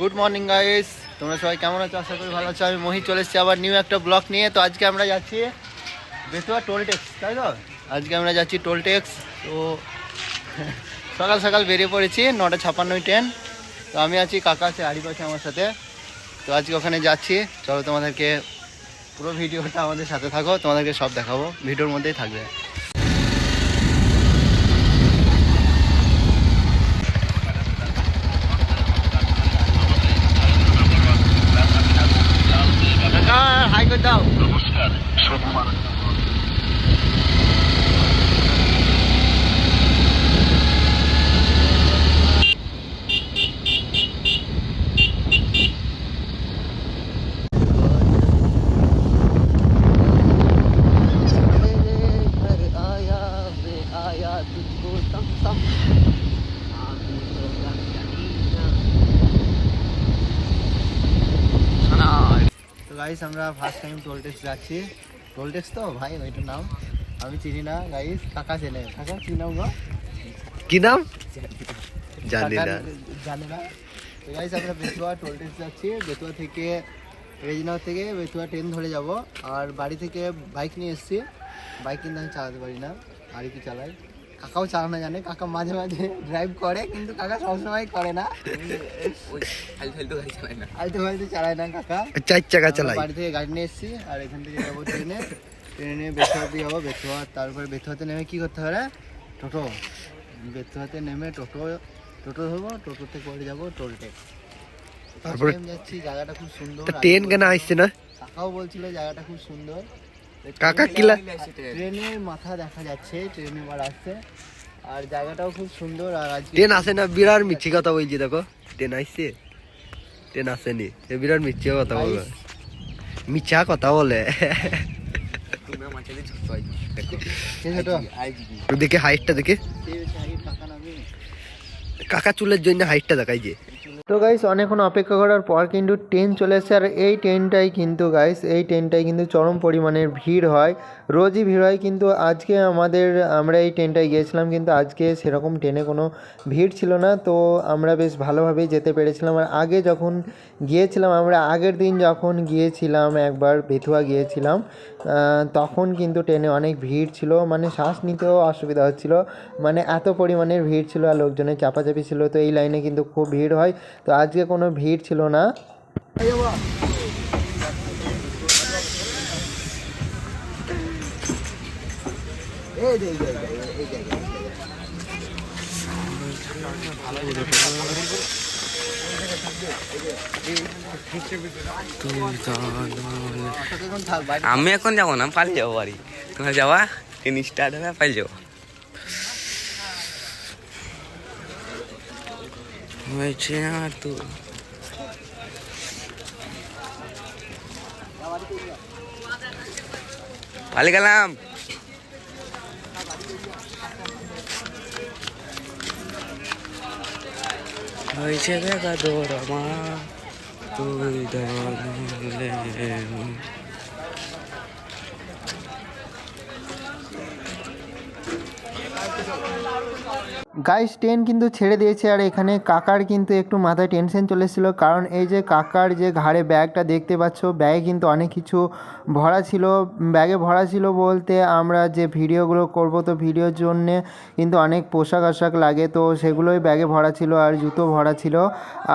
Good morning guys তোমরা সবাই কেমন আছো? আশা করি ভালো আছো। আমি মহি চলে এসেছি আবার নিউ একটা ব্লগ নিয়ে। তো আজকে আমরা যাচ্ছি বেতুয়া টোল ট্যাক্স তাই তো? আজকে আমরা যাচ্ছি টোল ট্যাক্স তো সকাল সকাল বেরিয়ে পড়েছি, নটা ছাপান্নই ট্রেন তো আমি আছি, কাকা আছে, আরিফ আছে আমার সাথে। তো আজকে ওখানে যাচ্ছি। চলো তোমাদেরকে পুরো ভিডিওটা আমাদের সাথে থাকো, তোমাদেরকে সব দেখাবো। ভিডিওর মধ্যেই থাকবে কাকা হাই করে দাও তো গাইস আমরা ফার্স্ট টাইম টোল ট্যাক্স যাচ্ছি। টোল ট্যাক্স তো? ভাই ওইটার নাম? আমি চিনি না গাইস কাকা চেনে। কাকা কি নাম গো? কি নাম? জানি না। জানে না। তো গাইস আমরা বেতুয়া টোল ট্যাক্স যাচ্ছি। বেতুয়া থেকে রেজিনগর থেকে বেতুয়া ট্রেন ধরে যাব। আর বাড়ি থেকে বাইক নিয়ে এসেছি। বাইক কিন্তু আমি চালাতে পারি না। আর কি চালাই? কাকাও চালানো জানে কাকা মাঝে মাঝে ড্রাইভ করে কিন্তু কাকা সবসময় করে না। আলতু ফালতু চালায় না। কাকা। চার চাকা চালাই। বাড়ি থেকে গাড়ি নিয়ে এসেছি আর এখান থেকে যাব ট্রেনে। ট্রেনে বেথুয়াতে যাব বেথুয়া তারপরে বেথুয়াতে নেমে কি করতে হবে? টোটো। বেথুয়াতে নেমে টোটো টোটো ধরবো টোটোতে করে যাব টোল ট্যাক্স। তারপরে? যাচ্ছি জায়গাটা খুব সুন্দর। ট্রেন কেন আসছে না? কাকাও বলছিল জায়গাটা খুব সুন্দর। কাকা কিলা ট্রেনের মাথা দেখা যাচ্ছে ট্রেন এবার আসছে। আর জায়গাটাও খুব সুন্দর আর আজকে ট্রেন আসে না বিরাট মিথ্যে কথা বলছি দেখো। ট্রেন আসছে। ট্রেন আসেনি এ বিরাট মিথ্যে কথা বলে। মিথ্যা কথা বলে। দেখে হাইটটা দেখে। কাকা চুলের জন্য হাইটটা দেখাই যে। তো গাইস অনেকক্ষণ অপেক্ষা করার পর কিন্তু ট্রেন চলে এসেছে। আর এই ট্রেনটাই কিন্তু গাইস এই ট্রেনটাই কিন্তু চরম পরিমাণের ভিড় হয়। রোজই ভিড় হয় কিন্তু আজকে আমাদের, আমরা এই ট্রেনটায় গিয়েছিলাম কিন্তু আজকে সেরকম ট্রেনে কোনো ভিড় ছিল না। তো আমরা বেশ ভালোভাবেই যেতে পেরেছিলাম। আর আগে যখন গিয়েছিলাম, আমরা আগের দিন যখন গিয়েছিলাম, একবার বেথুয়া গিয়েছিলাম তখন কিন্তু ট্রেনে অনেক ভিড় ছিল মানে শ্বাস নিতেও অসুবিধা হচ্ছিল। মানে এত পরিমাণের ভিড় ছিল আর লোকজনের চাপাচাপি ছিল, তো এই লাইনে কিন্তু খুব ভিড় হয়। তো আজকে কোনো ভিড় ছিল না। আমি এখন যাব না, পালিয়ে যাব বাড়ি। তোমার যাওয়া ট্রেন স্টার্ট হবে পালিয়ে যাব। হয়েছে আর তো। পালিয়ে গেলাম। হয়েছে দেখা দৌড়ামা তুই গাইস ট্রেন কিন্তু ছেড়ে দিয়েছে আর এখানে কাকার কিন্তু একটু মাথায় টেনশন চলে এসেছিল। কারণ এই যে কাকার যে ঘাড়ে ব্যাগটা দেখতে পাচ্ছ, ব্যাগে কিন্তু অনেক কিছু ভরা ছিল। ব্যাগে ভরা ছিল বলতে আমরা যে ভিডিওগুলো করব, তো ভিডিওর জন্যে কিন্তু অনেক পোশাক আশাক লাগে, তো সেগুলোই ব্যাগে ভরা ছিল আর জুতো ভরা ছিল।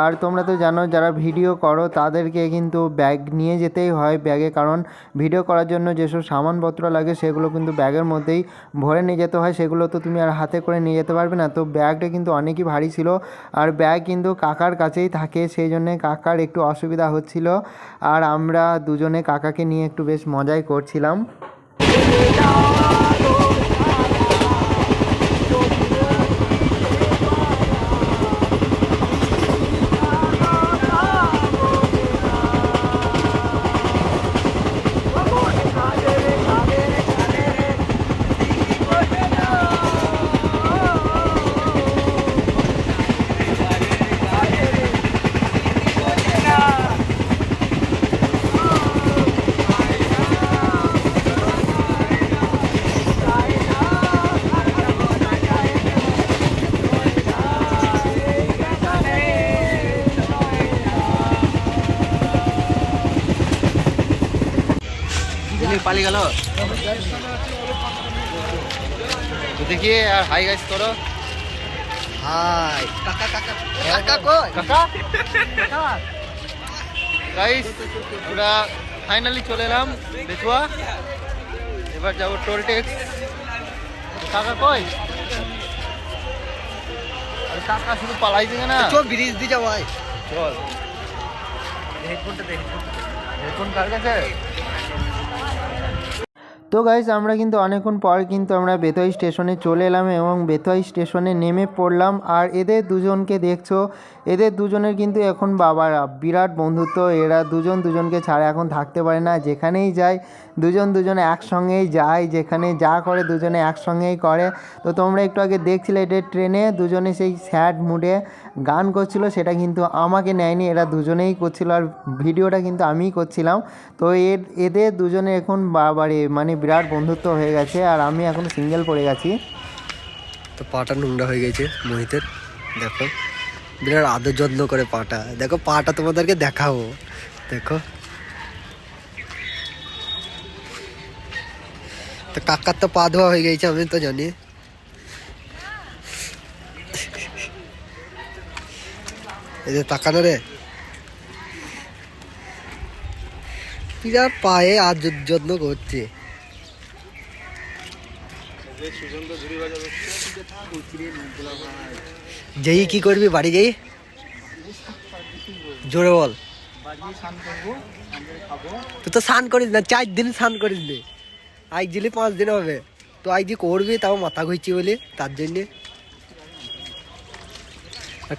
আর তোমরা তো জানো, যারা ভিডিও করো, তাদেরকে কিন্তু ব্যাগ নিয়ে যেতেই হয় ব্যাগে। কারণ ভিডিও করার জন্য যেসব সামানপত্র লাগে, সেগুলো কিন্তু ব্যাগের মধ্যেই ভরে নিয়ে যেতে হয়। সেগুলো তো তুমি আর হাতে করে নিয়ে যেতে পারবে না। তো ব্যাগটা কিন্তু অনেকই ভারী ছিল। আর ব্যাগ কিন্তু কাকার কাছেই থাকে, সেই জন্যে কাকার একটু অসুবিধা হচ্ছিল। আর আমরা দুজনে কাকাকে নিয়ে একটু বেশ মজাই করছিলাম। পালিয়ে গেল। দেখি আর হাই গাইস করো। হাই কাকা কাকা কাকা কই? কাকা? গাইস আমরা ফাইনালি চলে এলাম বেচুয়া এবার যাব টোল ট্যাক্স কাকা কই? আরে কাকা শুধু পালাই দিকে না। চল ব্রিজ দিয়ে যাব ভাই চল। হেডফোনটা দে হেডফোন কার কাছে? তো গাইজ আমরা কিন্তু অনেকক্ষণ পর কিন্তু আমরা বেতোয়াই স্টেশনে চলে এলাম এবং বেতোয়াই স্টেশনে নেমে পড়লাম। আর এদের দুজনকে দেখছ, এদের দুজনের কিন্তু এখন বাবারা বিরাট বন্ধুত্ব। এরা দুজন দুজনকে ছাড়া এখন থাকতে পারে না, যেখানেই যায় দুজন দুজনে একসঙ্গেই যায়, যেখানে যা করে দুজনে একসঙ্গেই করে। তো তোমরা একটু আগে দেখছিলে এটা ট্রেনে, দুজনে সেই স্যাড মুডে গান করছিল, সেটা কিন্তু আমাকে নেয়নি, এরা দুজনেই করছিল। আর ভিডিওটা কিন্তু আমিই করছিলাম। তো এর, এদের দুজনে এখন বাবারে মানে বিরাট বন্ধুত্ব হয়ে গেছে আর আমি এখন সিঙ্গেল পড়ে গেছি তো পাটা নোংরা হয়ে গেছে মোহিতের, দেখো। বিরাট আদর যত্ন করে পাটা। দেখো, পাটা তোমাদেরকে দেখাবো। দেখো। তো কাকার তো পা ধোয়া হয়ে গেছে, আমি তো জানি। এই যে তাকানো রে। বিরাট পায়ে আজ যত্ন করছে। যেই কি করবি বাড়ি যাই জোরে বল। তুই তো স্নান করিস না চার দিন স্নান করিস নি। আজ দিলে পাঁচ দিন হবে। তো আজ যে করবি? তাও মাথা ঘুরছি বলে তার জন্যে।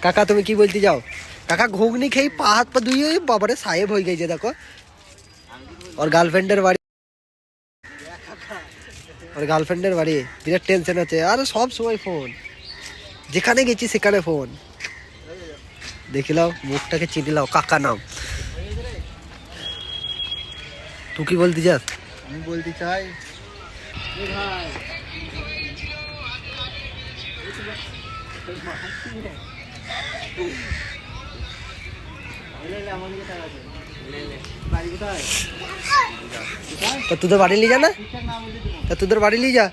কাকা তুমি কি বলতে যাও কাকা ঘুগনি খেয়ে পা হাত পা ধুয়ে বাবারে সাহেব হয়ে গেছে দেখো। ওর গার্লফ্রেন্ডের বাড়ি। ওর গার্লফ্রেন্ডের বাড়ি বিরাট টেনশন আছে। আরে সব সময় ফোন যেখানে গেছি সেখানে ফোন দেখিলাও মুখটাকে চিনিলাও কাকা নাম। তুই কি বলতে চাস? আমি বলতে চাই তা তোদের বাড়ি নিয়ে যা না। তা তোদের বাড়ি নিয়ে যা।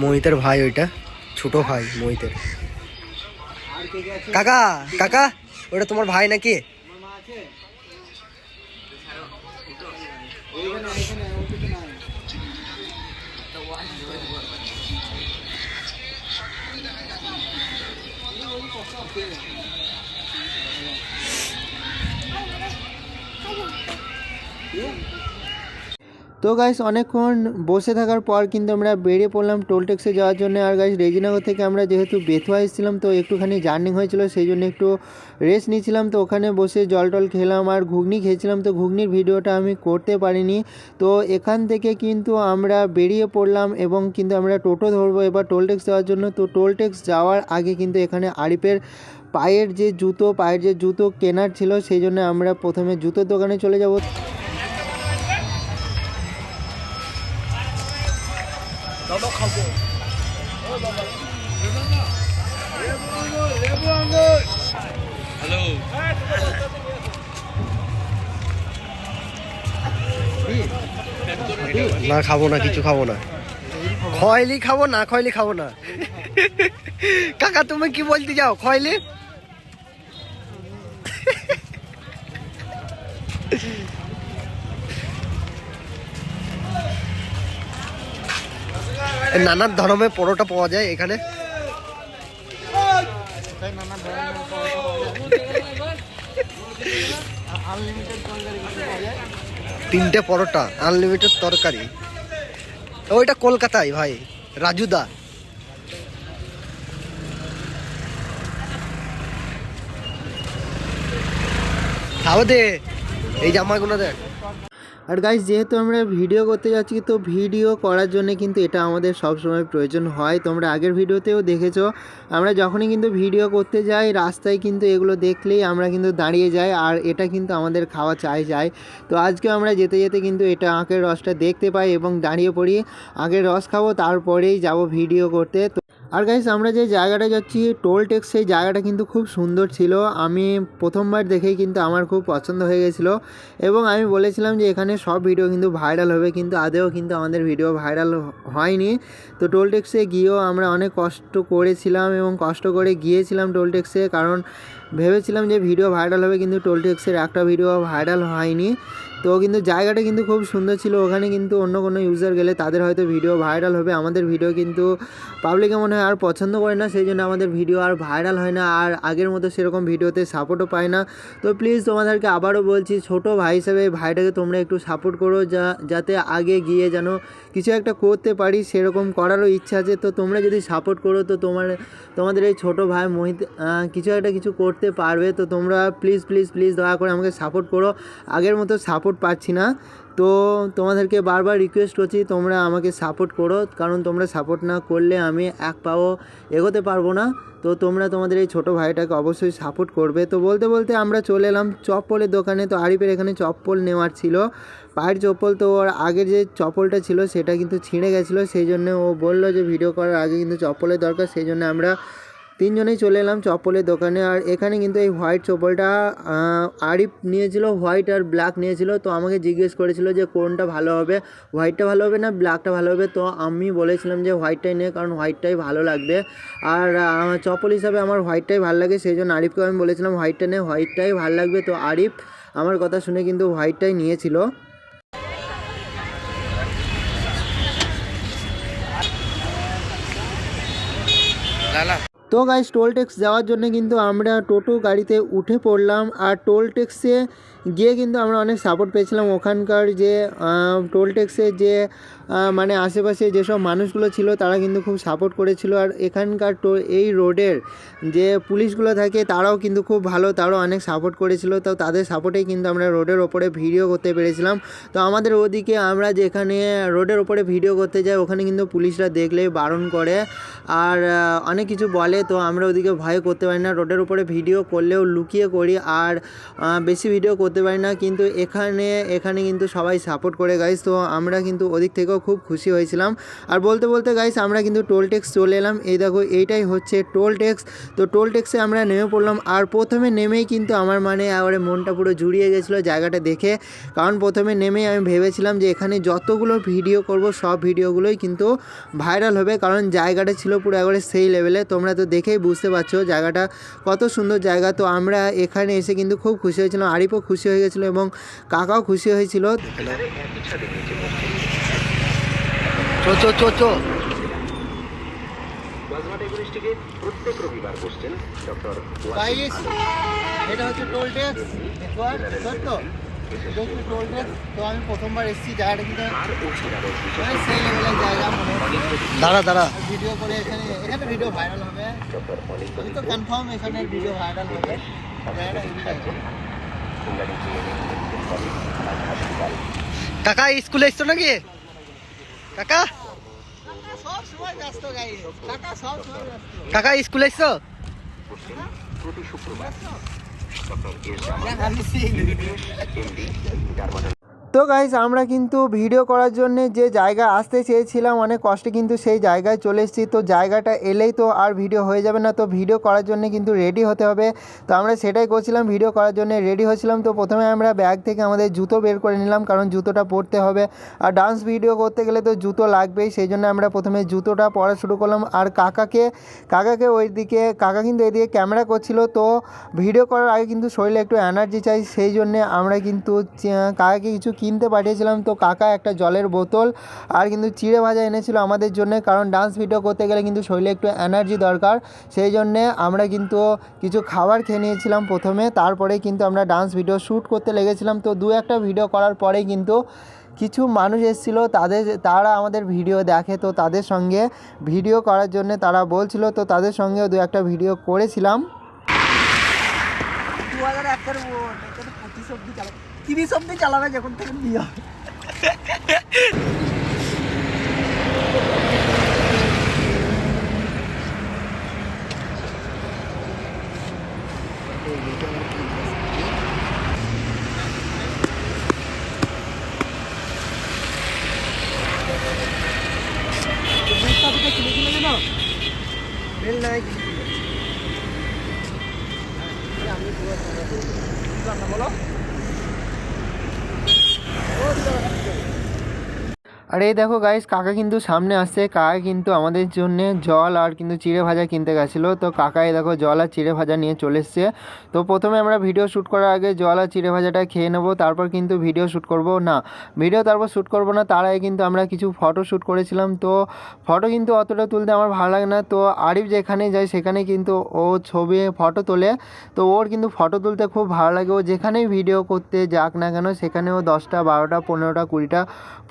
মোহিতের ভাই ওইটা ছোট ভাই মোহিতের। কাকা কাকা ওটা তোমার ভাই নাকি? তো গাইস অনেকক্ষণ বসে থাকার পর কিন্তু আমরা বেরিয়ে পড়লাম টোল ট্যাক্সে যাওয়ার জন্য। আর গাইস রেজিনগর থেকে আমরা যেহেতু বেথুয়া এসেছিলাম, তো একটুখানি জার্নি হয়েছিল, সেই জন্য একটু রেস্ট নিয়েছিলাম। তো ওখানে বসে জল টল খেলাম আর ঘুগনি খেয়েছিলাম। তো ঘুগনির ভিডিওটা আমি করতে পারিনি। তো এখান থেকে কিন্তু আমরা বেরিয়ে পড়লাম এবং কিন্তু আমরা টোটো ধরবো এবার টোল ট্যাক্স যাওয়ার জন্য। তো টোল ট্যাক্স যাওয়ার আগে কিন্তু এখানে আরিফের পায়ের যে জুতো, পায়ের যে জুতো কেনার ছিল, সেই জন্য আমরা প্রথমে জুতোর দোকানে চলে যাব। না খাব না কিছু খাব না। খয়লি খাব না খয়লি খাব না। কাকা তুমি কি বলতে যাও? খয়লি? নানান ধরনের পরোটা পাওয়া যায় এখানে। তিনটে পরোটা আনলিমিটেড তরকারি। ওইটা কলকাতায় ভাই, রাজুদা। খাও দে, এই জামাগুলো দেখ। আর গাইজ যেহেতু আমরা ভিডিও করতে যাচ্ছি, তো ভিডিও করার জন্য কিন্তু এটা আমাদের সব সময় প্রয়োজন হয়। তোমরা আগের ভিডিওতেও দেখেছ, আমরা যখনই কিন্তু ভিডিও করতে যাই, রাস্তায় কিন্তু এগুলো দেখলেই আমরা কিন্তু দাঁড়িয়ে যাই, আর এটা কিন্তু আমাদের খাওয়া চাই যায়। তো আজকে আমরা যেতে যেতে কিন্তু এটা আখের রসটা দেখতে পাই এবং দাঁড়িয়ে পড়ি, আখের রস খাব, তারপরেই যাব ভিডিও করতে। আর গাইস আমরা যে জায়গাটা যাচ্ছি টোল ট্যাক্স সেই জায়গাটা কিন্তু খুব সুন্দর ছিল। আমি প্রথমবার দেখেই কিন্তু আমার খুব পছন্দ হয়ে গেছিল। এবং আমি বলেছিলাম যে এখানে সব ভিডিও কিন্তু ভাইরাল হবে, কিন্তু আদেও কিন্তু আমাদের ভিডিও ভাইরাল হয়নি। তো টোল ট্যাক্সে গিয়েও আমরা অনেক কষ্ট করেছিলাম এবং কষ্ট করে গিয়েছিলাম টোল ট্যাক্সে কারণ ভেবেছিলাম যে ভিডিও ভাইরাল হবে, কিন্তু টোল ট্যাক্সের একটা ভিডিও ভাইরাল হয়নি। তো কিন্তু জায়গাটা কিন্তু খুব সুন্দর ছিল। ওখানে কিন্তু অন্য কোনো ইউজার গেলে তাদের হয়তো ভিডিও ভাইরাল হবে। আমাদের ভিডিও কিন্তু পাবলিকে মনে হয় আর পছন্দ করে না। সেই জন্য আমাদের ভিডিও আর ভাইরাল হয় না। আর আগের মতো সেরকম ভিডিওতে সাপোর্টও পায় না। তো প্লিজ তোমাদেরকে আবারও বলছি, ছোট ভাই হিসেবে ভাইটাকে তোমরা একটু সাপোর্ট করো যা, যাতে আগে গিয়ে যেন কিছু একটা করতে পারি। সেরকম করারও ইচ্ছা আছে। তো তোমরা যদি সাপোর্ট করো, তো তোমার, তোমাদের এই ছোট ভাই মোহিত কিছু একটা কিছু করতে পারবে। তো তোমরা প্লিজ প্লিজ প্লিজ দয়া করে আমাকে সাপোর্ট করো। আগের মতো সাপোর্ট পাচ্ছি না। তো তোমাদেরকে বারবার রিকোয়েস্ট করছি, তোমরা আমাকে সাপোর্ট করো। কারণ তোমরা সাপোর্ট না করলে আমি এক পাও এগোতে পারব না। তো তোমরা তোমাদের এই ছোটো ভাইটাকে অবশ্যই সাপোর্ট করবে। তো বলতে বলতে আমরা চলে এলাম চপ্পলের দোকানে। তো আরিফের এখানে চপ্পল নেওয়ার ছিল। পায়ের চপ্পল তো ওর আগের যে চপ্পলটা ছিল, সেটা কিন্তু ছিঁড়ে গেছিল। সেই জন্য ও বলল যে, ভিডিও করার আগে কিন্তু চপ্পলের দরকার। সেই জন্য আমরা তিনজনেই চলে এলাম চপ্পলের দোকানে আর এখানে কিন্তু এই হোয়াইট চপ্পলটা আরিফ নিয়েছিল, হোয়াইট আর ব্ল্যাক নিয়েছিল। তো আমাকে জিজ্ঞেস করেছিল যে কোনটা ভালো হবে, হোয়াইটটা ভালো হবে না ব্ল্যাকটা ভালো হবে? তো আমি বলেছিলাম যে হোয়াইটটাই নে, কারণ হোয়াইটটাই ভালো লাগবে। আর চপ্পল হিসাবে আমার হোয়াইটটাই ভালো লাগে, সেই জন্য আরিফকে আমি বলেছিলাম হোয়াইটটা নে, হোয়াইটটাই ভালো লাগবে। তো আরিফ আমার কথা শুনে কিন্তু হোয়াইটটাই নিয়েছিল। লালা তো গাইস টোল ট্যাক্স যাওয়ার জন্য কিন্তু আমরা টোটো গাড়িতে উঠে পড়লাম আর টোল ট্যাক্সে গিয়ে কিন্তু আমরা অনেক সাপোর্ট পেয়েছিলাম। ওখানকার যে টোল ট্যাক্সের যে মানে আশেপাশে যেসব মানুষগুলো ছিল তারা কিন্তু খুব সাপোর্ট করেছিল। আর এখানকার টো এই রোডের যে পুলিশগুলো থাকে তারাও কিন্তু খুব ভালো, তারাও অনেক সাপোর্ট করেছিল। তো তাদের সাপোর্টেই কিন্তু আমরা রোডের ওপরে ভিডিও করতে পেরেছিলাম। তো আমাদের ওদিকে আমরা যেখানে রোডের ওপরে ভিডিও করতে যাই, ওখানে কিন্তু পুলিশরা দেখলেই বারণ করে। আর অনেক কিছু বলে, তো আমরা ওদিকে ভয় করতে পারি না। রোডের উপরে ভিডিও করলেও লুকিয়ে করি আর বেশি ভিডিও করতে পারি না। কিন্তু এখানে এখানে কিন্তু সবাই সাপোর্ট করে গাইস তো আমরা কিন্তু ওদিক থেকেও খুব খুশি হয়েছিলাম। আর বলতে বলতে গাইস আমরা কিন্তু টোল ট্যাক্স চলে এলাম। এই দেখো, এইটাই হচ্ছে টোল ট্যাক্স তো টোল ট্যাক্সে আমরা নেমে পড়লাম। আর প্রথমে নেমেই কিন্তু আমার মানে এবারে মনটা পুরো জুড়িয়ে গেছিল জায়গাটা দেখে। কারণ প্রথমে নেমেই আমি ভেবেছিলাম যে এখানে যতগুলো ভিডিও করব, সব ভিডিওগুলোই কিন্তু ভাইরাল হবে। কারণ জায়গাটা ছিল পুরো একবারে সেই লেভেলে তোমরা তো দেখেই বুঝতে পারছ জায়গাটা কত সুন্দর জায়গা। তো আমরা এখানে এসে কিন্তু খুব খুশি হয়েছিলাম। আরিফও খুশি হয়ে গেছিল এবং কাকাও খুশি হয়েছিল। চো চো চো চো। এটা হচ্ছে টোল ট্যাক্স। সত্য? দেখছি টোল ট্যাক্স। তো আমি প্রথমবার এসেছি জায়গাটা কিন্তু মানে সেই লেভেলের জায়গা মনে হচ্ছে। দাঁড়া দাঁড়া। ভিডিও করে এখানে এখানে ভিডিও ভাইরাল হবে। আমি তো কনফার্ম এখানে ভিডিও ভাইরাল হবে। কাকা স্কুলে এসছো নাকি? কাকা? কাকা সব সময় প্রতি স্কুলে এসছো তো গাইস আমরা কিন্তু ভিডিও করার জন্য যে জায়গা আসতে চেয়েছিলাম, অনেক কষ্টে কিন্তু সেই জায়গায় চলে এসেছি। তো জায়গাটা এলেই তো আর ভিডিও হয়ে যাবে না। তো ভিডিও করার জন্য কিন্তু রেডি হতে হবে। তো আমরা সেটাই করছিলাম ভিডিও করার জন্য রেডি হয়েছিলাম। তো প্রথমে আমরা ব্যাগ থেকে আমাদের জুতো বের করে নিলাম, কারণ জুতোটা পরতে হবে। আর ডান্স ভিডিও করতে গেলে তো জুতো লাগবেই, সেই জন্য আমরা প্রথমে জুতোটা পরা শুরু করলাম। আর কাকাকে কাকাকে ওই দিকে, কাকা কিন্তু এদিকে ক্যামেরা করছিল। তো ভিডিও করার আগে কিন্তু শরীরে একটু এনার্জি চাই, সেই জন্যে আমরা কিন্তু কাকাকে কিছু কিনতে পাঠিয়েছিলাম। তো কাকা একটা জলের বোতল আর কিন্তু চিড়ে ভাজা এনেছিল আমাদের জন্য, কারণ ডান্স ভিডিও করতে গেলে কিন্তু শরীরে একটু এনার্জি দরকার। সেই জন্যে আমরা কিন্তু কিছু খাবার খেয়ে নিয়েছিলাম প্রথমে, তারপরে কিন্তু আমরা ডান্স ভিডিও শ্যুট করতে লেগেছিলাম। তো দু একটা ভিডিও করার পরেই কিন্তু কিছু মানুষ এসেছিল, তাদের, তারা আমাদের ভিডিও দেখে। তো তাদের সঙ্গে ভিডিও করার জন্য তারা বলছিল, তো তাদের সঙ্গেও দু একটা ভিডিও করেছিলাম। দু হাজার তিরিশ অব্দি চালাবে যখন থেকে বিয়ে হবে আর এই দেখো গাইস কাকা কিন্তু সামনে আসছে। কাকা কিন্তু আমাদের জন্য জল আর কিন্তু চিড়ে ভাজা কিনতে গেছিল। তো কাকা এই দেখো জল আর চিড়ে ভাজা নিয়ে চলে এসছে। তো প্রথমে আমরা ভিডিও শ্যুট করার আগে জল আর চিড়ে ভাজাটা খেয়ে নেব, তারপর কিন্তু ভিডিও শ্যুট করব। না ভিডিও তারপর শ্যুট করব না, তার আগে কিন্তু আমরা কিছু ফটো শ্যুট করেছিলাম। তো ফটো কিন্তু অতটা তুলতে আমার ভালো লাগে না। তো আরিফ যেখানে যায়, সেখানে কিন্তু ও ছবি ফটো তোলে। তো ওর কিন্তু ফটো তুলতে খুব ভালো লাগে। ও যেখানেই ভিডিও করতে যাক না কেন, সেখানে ও দশটা, বারোটা, পনেরোটা, কুড়িটা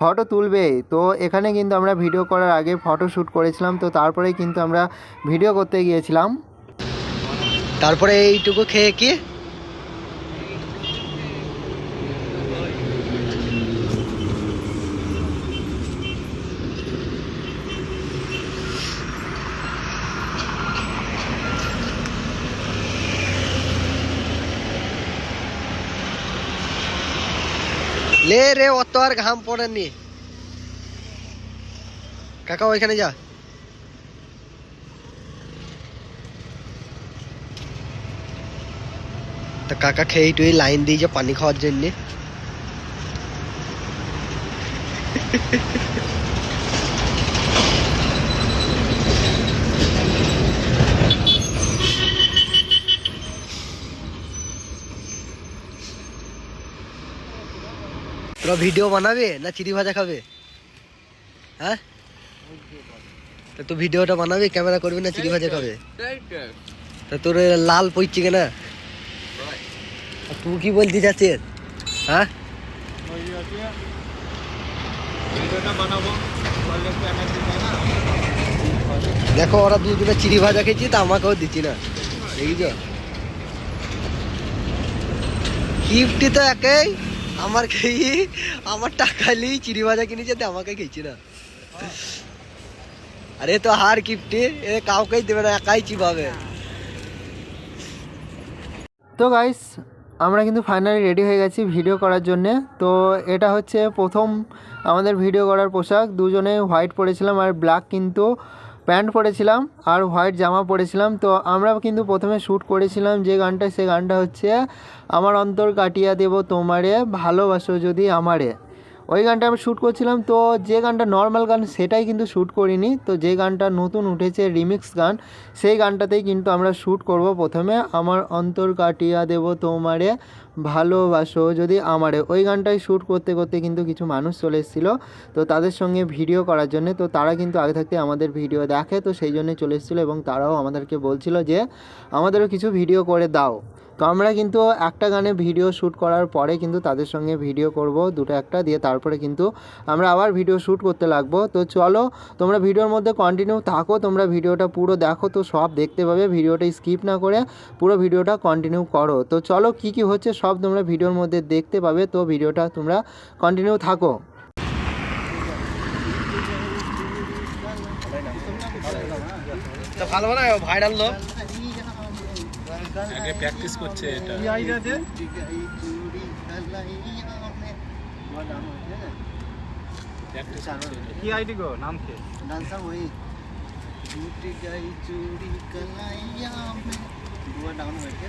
ফটো তুলবেই। তো এখানে কিন্তু আমরা ভিডিও করার আগে ফটো শ্যুট করেছিলাম, তো তারপরে কিন্তু আমরা ভিডিও করতে গিয়েছিলাম। তারপরে এইটুকু খেয়ে কি? লে রে, অত আর ঘাম পড়েনি। কাকা, ওইখানে যা। তা কাকা খেয়ে টুই লাইন দিয়েছে পানি খাওয়ার জন্য। তোরা ভিডিও বানাবে না চিড়ি ভাজা খাবে? হ্যাঁ? তা তুই ভিডিওটা বানাবি, ক্যামেরা করবি না চিড়ি ভাজা খাবে? তা তোর লাল পড়ছে কেনা আর তুই কি বলতে চাচ্ছিস? হ্যাঁ? দেখো, ওরা দুজনে চিড়ি ভাজা খেয়েছি, তা আমাকেও দিচ্ছি না। দেখিছ? তো একই। আমার খেয়ে আমার টাকা নিয়ে চিড়ি ভাজা কিনেছে, তো আমাকে খেয়েছি না। আরে তো হার গিফটে এ কাউকেই দেবে না, একাই চিবাবে। তো গাইস আমরা কিন্তু ফাইনালি রেডি হয়ে গেছি ভিডিও করার জন্যে। তো এটা হচ্ছে প্রথম আমাদের ভিডিও করার পোশাক। দুজনে হোয়াইট পরেছিলাম আর ব্ল্যাক কিন্তু প্যান্ট পরেছিলাম আর হোয়াইট জামা পরেছিলাম। তো আমরা কিন্তু প্রথমে শ্যুট করেছিলাম যে গানটা, সে গানটা হচ্ছে, আমার অন্তর কাটিয়া দেব তোমারে, ভালোবাসো যদি আমারে। ওই গানটা আমি শ্যুট করছিলাম, তো যে গানটা নর্মাল গান সেটাই কিন্তু শ্যুট করিনি। তো যে গানটা নতুন উঠেছে রিমিক্স গান, সেই গানটাতেই কিন্তু আমরা শ্যুট করব প্রথমে। আমার অন্তর কাটিয়া দেব তোমারে ভালোবাসো। যদি আমারে। ওই গানটাই শ্যুট করতে করতে কিন্তু কিছু মানুষ চলে এসেছিল, তো তাদের সঙ্গে ভিডিও করার জন্য, তো তারা কিন্তু আগে থাকতে আমাদের ভিডিও দেখে, তো সেই জন্যই চলে এসেছিল এবং তারাও আমাদেরকে বলছিল যে, আমাদেরও কিছু ভিডিও করে দাও। তো আমরা কিন্তু একটা গানে ভিডিও শ্যুট করার পরে কিন্তু তাদের সঙ্গে ভিডিও করব, দুটো একটা দিয়ে তারপরে কিন্তু আমরা আবার ভিডিও শ্যুট করতে লাগবো। তো চলো, তোমরা ভিডিওর মধ্যে কন্টিনিউ থাকো, তোমরা ভিডিওটা পুরো দেখো, তো সব দেখতে পাবে, ভিডিওটা স্কিপ না করে পুরো ভিডিওটা কন্টিনিউ করো। তো চলো, কি কি হচ্ছে সব তোমরা ভিডিওর মধ্যে দেখতে পাবে তো ভিডিওটা তোমরা কন্টিনিউ থাকো তো ভালো না ভাইরাল লোক আগে প্র্যাকটিস করছে এটা প্র্যাকটিস করছে এটা। কি আইডি গো নাম কি डांसर वही टूट गई चूड़ी कलाइया में दुआ डाउन बैठे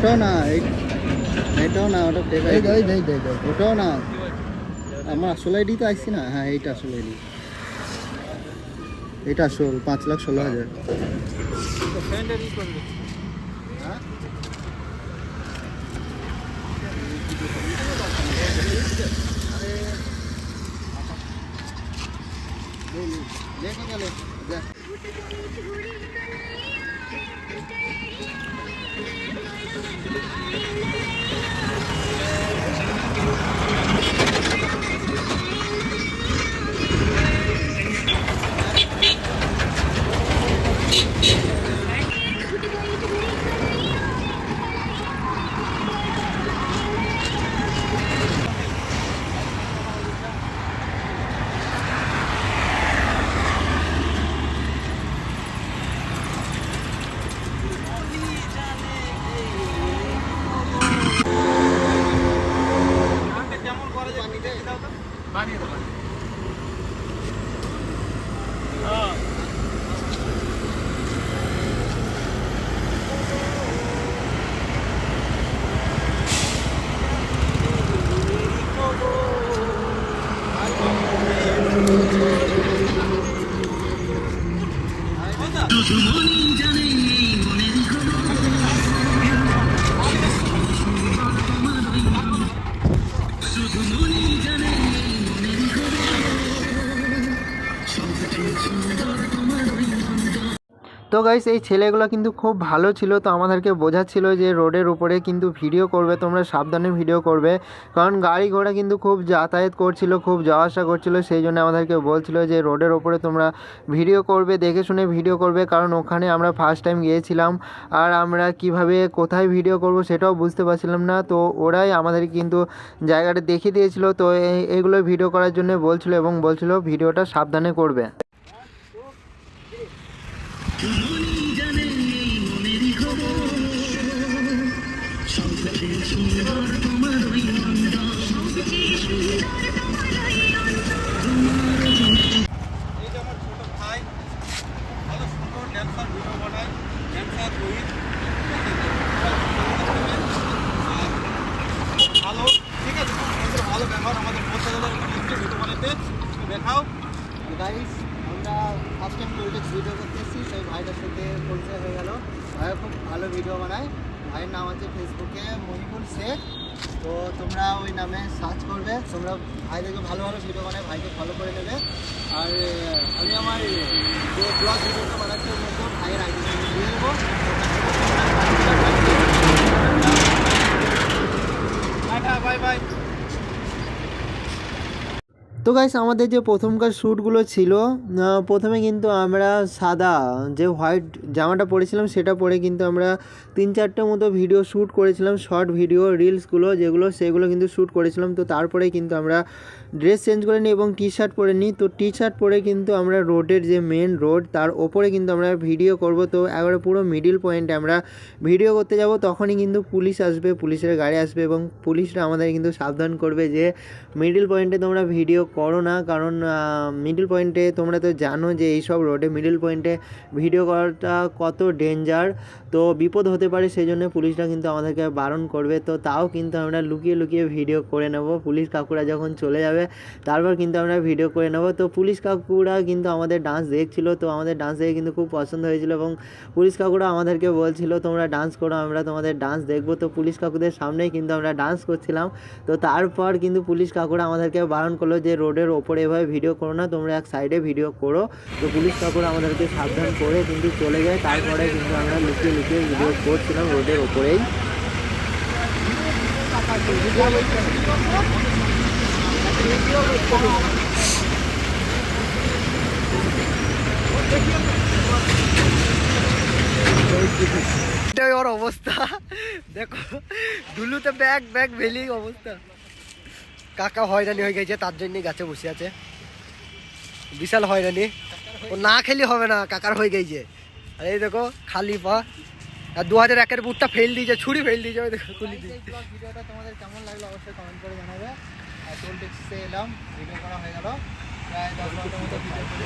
ওটাও না এই- এটাও না ওটা ওটাও না। আমার আসল আইডি তো আসছি না? হ্যাঁ এইটা আসল আইডি এটা আসল পাঁচ লাখ ষোলো হাজার। ই করবে দেখো I'm তো গাইস এই ছেলেগুলো কিন্তু খুব ভালো ছিল। তো আমাদেরকে বোঝাচ্ছিল যে রোডের উপরে কিন্তু ভিডিও করবে, তোমরা সাবধানে ভিডিও করবে। কারণ গাড়ি ঘোড়া কিন্তু খুব যাতায়াত করছিল, খুব যাওয়া আসা করছিল। সেই জন্য আমাদেরকে বলছিল যে রোডের ওপরে তোমরা ভিডিও করবে, দেখে শুনে ভিডিও করবে। কারণ ওখানে আমরা ফার্স্ট টাইম গিয়েছিলাম। আর আমরা কীভাবে, কোথায় ভিডিও করব সেটাও বুঝতে পারছিলাম না। তো ওরাই আমাদের কিন্তু জায়গাটা দেখিয়ে দিয়েছিল। তো এইগুলো ভিডিও করার জন্য বলছিল এবং বলছিল ভিডিওটা সাবধানে করবে। Mm-hmm. নামে সার্চ করবে, তোমরা ভাই দেখে ভালো ভালো ভিডিও বানায় ভাইকে ফলো করে নেবে আর আমি আমার যে ব্লগ ভিডিওটা বানাচ্ছি ওর মধ্যে ভাইয়ের আইডিটা দিয়ে দেবো টাটা বাই বাই তো গাইস আমাদের যে প্রথমকার শ্যুটগুলো ছিল প্রথমে কিন্তু আমরা সাদা যে হোয়াইট জামাটা পরেছিলাম সেটা পরে কিন্তু আমরা তিন চারটে মতো ভিডিও শ্যুট করেছিলাম শর্ট ভিডিও রিলসগুলো যেগুলো সেগুলো কিন্তু শ্যুট করেছিলাম। তো তারপরে কিন্তু আমরা ড্রেস চেঞ্জ করে নিই এবং টি শার্ট পরে নিই। তো টি শার্ট পরে কিন্তু আমরা রোডের যে মেন রোড তার ওপরে কিন্তু আমরা ভিডিও করব। তো একবারে পুরো মিডিল পয়েন্টে আমরা ভিডিও করতে যাব। তখনই কিন্তু পুলিশ আসবে, পুলিশের গাড়ি আসবে এবং পুলিশরা আমাদের কিন্তু সাবধান করবে যে মিডিল পয়েন্টে তোমরা ভিডিও করো না, কারণ মিডিল পয়েন্টে তোমরা তো জানো যে এইসব রোডে মিডিল পয়েন্টে ভিডিও করাটা কত ডেঞ্জার তো বিপদ হতে পারে সেই জন্য পুলিশরা কিন্তু আমাদেরকে বারণ করবে। তো তাও কিন্তু আমরা লুকিয়ে লুকিয়ে ভিডিও করে নেব। পুলিশ কাকুরা যখন চলে যাবে, তারপর কিন্তু আমরা ভিডিও করে নেব। তো পুলিশ কাকুরা কিন্তু আমাদের ডান্স দেখছিল, তো আমাদের ডান্স দেখে কিন্তু খুব পছন্দ হয়েছিল এবং পুলিশ কাকুরা আমাদেরকে বলছিল, তোমরা ডান্স করো, আমরা তোমাদের ডান্স দেখব। তো পুলিশ কাকুদের সামনেই কিন্তু আমরা ডান্স করছিলাম। তো তারপর কিন্তু পুলিশ কাকুরা আমাদেরকে বারণ করল যে রোডের ওপরে এভাবে ভিডিও করো না, তোমরা এক সাইডে ভিডিও করো। তো পুলিশ কাকুরা আমাদেরকে সাবধান করে কিন্তু চলে যায়, তারপরে কিন্তু আমরা লুকিয়ে লুকিয়ে ভিডিও করছিলাম রোডের ওপরেই। এটাই ওর অবস্থা। দেখো ডুলুতে ব্যাগ ব্যাগ, ভেলি অবস্থা। কাকা হয়রানি হয়ে গেছে তার জন্য গাছে বসে আছে। বিশাল হয়রানি। ও না খেলে হবে না কাকার হয়ে গেছে। আর এই দেখো খালি পা। আর দু হাজার একের বুটটা ফেল দিয়েছে ছুরি ফেল দিয়েছে ওই দেখো তুলি দিয়ে। ভিডিওটা তোমাদের কেমন লাগল অবশ্যই কমেন্ট করে জানাবে। আর টোল ট্যাক্সে এলাম ভিডিও করা হয়ে গেল। প্রায় দশ মিনিটের মতো ভিডিও করি।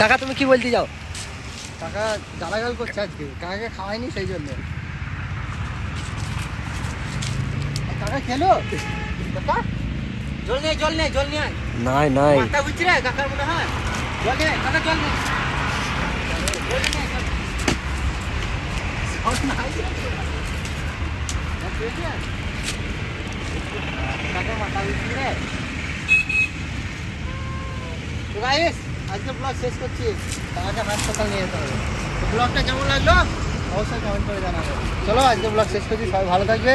কাকা তুমি কি বলতে যাও কাকা গালাগাল করছে আজকে। কাকাকে খাওয়াইনি সেই জন্য কাকা খেলো? জল নেই জল নেই জল নেই নাই নাই। মাথা ঘুরছে রে কাকার মনে হয়। জল নেই কাকা জল গাইস আজকে ব্লগ শেষ করছি। কাকাকে হাসপাতাল নিয়ে যেতে হবে। ব্লগটা কেমন লাগল? অবশ্যই কমেন্ট করে জানাবে। চলো আজকে ব্লগ শেষ করছি। সবাই ভালো থাকবে।